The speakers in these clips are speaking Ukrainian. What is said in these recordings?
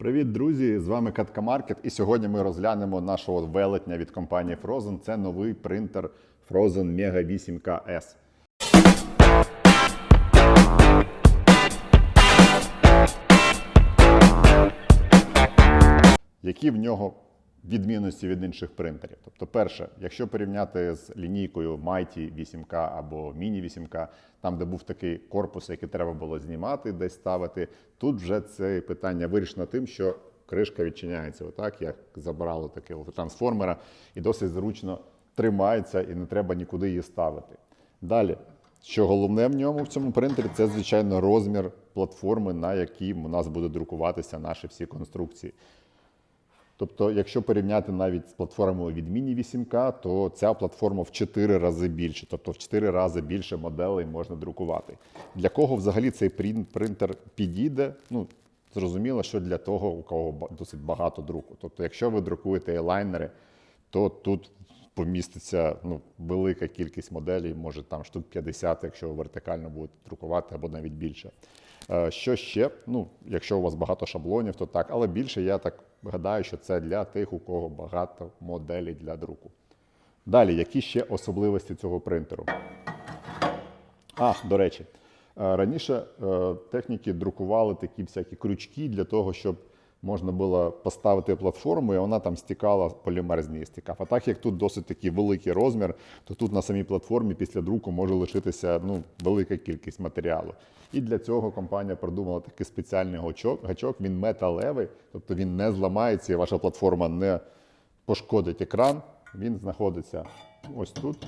Привіт, друзі! З вами Катка Маркет. І сьогодні ми розглянемо нашого велетня від компанії Frozen. Це новий принтер Frozen Mega 8K S. Які в нього відмінності від інших принтерів? Тобто, перше, якщо порівняти з лінійкою Mighty 8K або Mini 8K, там, де був такий корпус, який треба було знімати, десь ставити, тут вже це питання вирішено тим, що кришка відчиняється, отак, як забрало такого трансформера, і досить зручно тримається, і не треба нікуди її ставити. Далі, що головне в ньому в цьому принтері, це звичайно розмір платформи, на якій у нас буде друкуватися наші всі конструкції. Тобто, якщо порівняти навіть з платформою від Mini 8K, то ця платформа в 4 рази більше, тобто в 4 рази більше моделей можна друкувати. Для кого взагалі цей принтер підійде? Ну, зрозуміло, що для того, у кого досить багато друку. Тобто, якщо ви друкуєте елайнери, то тут поміститься ну, велика кількість моделей, може там штук 50, якщо ви вертикально будете друкувати, або навіть більше. Е, Що ще? Ну, якщо у вас багато шаблонів, то так, але більше я так гадаю, що це для тих, у кого багато моделей для друку. Далі, які ще особливості цього принтеру? А, до речі, е, раніше е, техніки друкували такі всякі крючки для того, щоб можна було поставити платформу, і вона там стікала, полімер з неї стікав. А так як тут досить такий великий розмір, то тут на самій платформі після друку може лишитися ну, велика кількість матеріалу. І для цього компанія придумала такий спеціальний гачок. гачок. Він металевий, тобто він не зламається, і ваша платформа не пошкодить екран. Він знаходиться ось тут.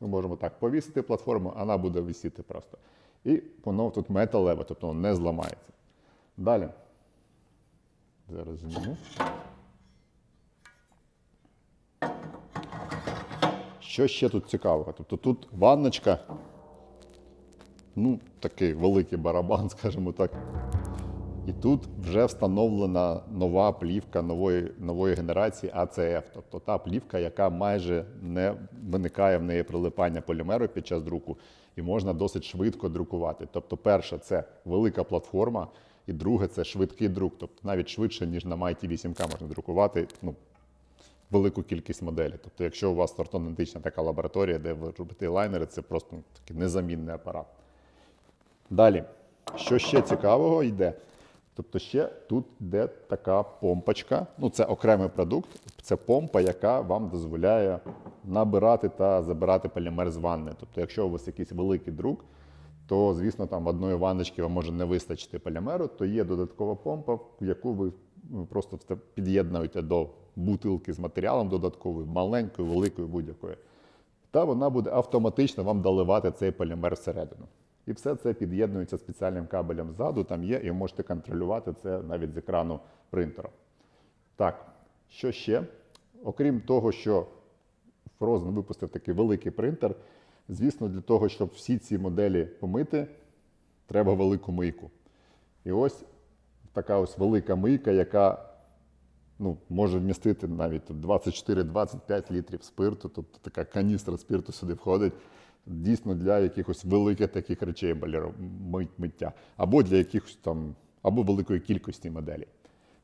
Ми можемо так повісити платформу, вона буде висіти просто. І воно тут металеве, тобто воно не зламається. Далі. Зараз зніму. Що ще тут цікавого? Тобто тут ванночка, ну, такий великий барабан, скажімо так. І тут вже встановлена нова плівка нової, нової генерації ACF, тобто та плівка, яка майже не виникає в неї прилипання полімеру під час друку, і можна досить швидко друкувати. Тобто, перше, це велика платформа, і друге це швидкий друк. Тобто навіть швидше, ніж на Mighty 8K можна друкувати ну, велику кількість моделей. Тобто, якщо у вас ортодонтична така лабораторія, де ви робите лайнери, це просто ну, такий незамінний апарат. Далі, що ще цікавого йде? Тобто ще тут йде така помпочка. Ну, це окремий продукт. Це помпа, яка вам дозволяє набирати та забирати полімер з ванни. Тобто, якщо у вас якийсь великий друк, то, звісно, там одної ванночки вам може не вистачити полімеру, то є додаткова помпа, яку ви ну, просто під'єднуєте до бутилки з матеріалом додатковою, маленькою, великою, будь-якою. Та вона буде автоматично вам доливати цей полімер всередину. І все це під'єднується спеціальним кабелем ззаду, там є, і ви можете контролювати це навіть з екрану принтера. Так, що ще? Окрім того, що Frozen випустив такий великий принтер, звісно, для того, щоб всі ці моделі помити, треба велику мийку. І ось така ось велика мийка, яка ну, може вмістити навіть 24-25 літрів спирту, тобто така каністра спирту сюди входить. Дійсно для якихось великих таких речей миття, або для якихось там, або великої кількості моделей.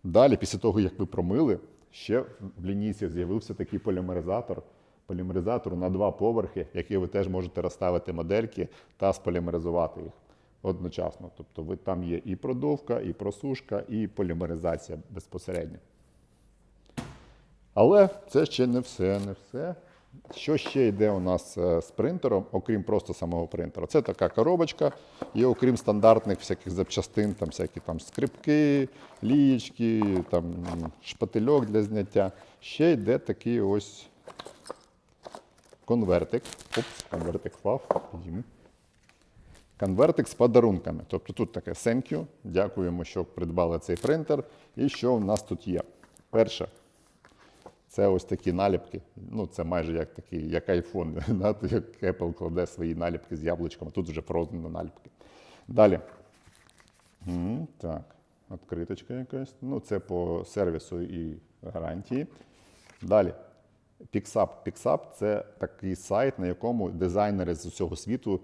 Далі, після того, як ви промили, ще в лінійці з'явився такий полімеризатор. Полімеризатор на два поверхи, який ви теж можете розставити модельки та сполімеризувати їх одночасно. Тобто ви, там є і продувка, і просушка, і полімеризація безпосередньо. Але це ще не все, не все. Що ще йде у нас е, з принтером, окрім просто самого принтера? Це така коробочка, і окрім стандартних всяких запчастин, там всякі там скрипки, лієчки, там шпательок для зняття. Ще йде такий ось конвертик. Опс, конвертик впав. Конвертик з подарунками. Тобто тут таке thank you, дякуємо, що придбали цей принтер. І що в нас тут є? Перше, це ось такі наліпки. Ну, це майже як такий, як iPhone, як Apple кладе свої наліпки з яблучком, тут вже фрозені наліпки. Далі. Так, відкриточка якась. Ну, це по сервісу і гарантії. Далі. Pixup. Pixup – це такий сайт, на якому дизайнери з усього світу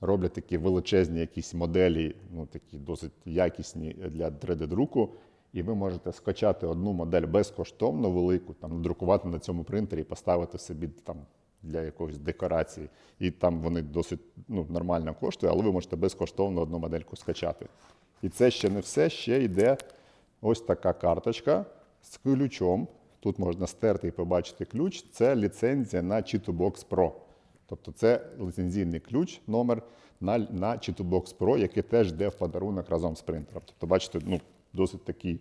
роблять такі величезні якісь моделі, ну такі досить якісні для 3D-друку. І ви можете скачати одну модель безкоштовно велику, там надрукувати на цьому принтері і поставити собі там для якоїсь декорації. І там вони досить ну, нормально коштують, але ви можете безкоштовно одну модельку скачати. І це ще не все, ще йде ось така карточка з ключом. Тут можна стерти і побачити ключ. Це ліцензія на Chitubox Pro. Тобто це ліцензійний ключ, номер на, на Chitubox Pro, який теж йде в подарунок разом з принтером. Тобто, бачите, ну, досить такий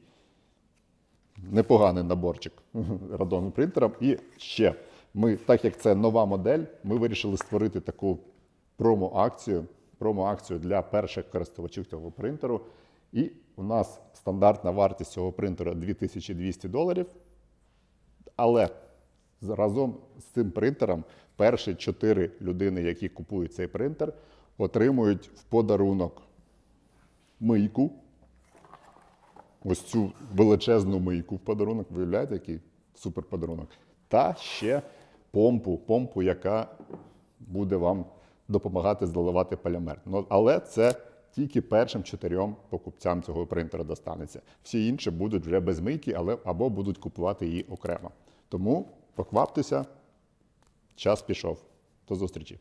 непоганий наборчик радон принтером. І ще, ми, так як це нова модель, ми вирішили створити таку промо-акцію, промо-акцію для перших користувачів цього принтеру. І у нас стандартна вартість цього принтера 2200 доларів. Але разом з цим принтером перші чотири людини, які купують цей принтер, отримують в подарунок мийку. Ось цю величезну мийку в подарунок. Виявляєте, який супер подарунок. Та ще помпу, помпу, яка буде вам допомагати заливати полімер. Ну, але це тільки першим чотирьом покупцям цього принтера достанеться. Всі інші будуть вже без мийки, але або будуть купувати її окремо. Тому покваптеся, час пішов. До зустрічі.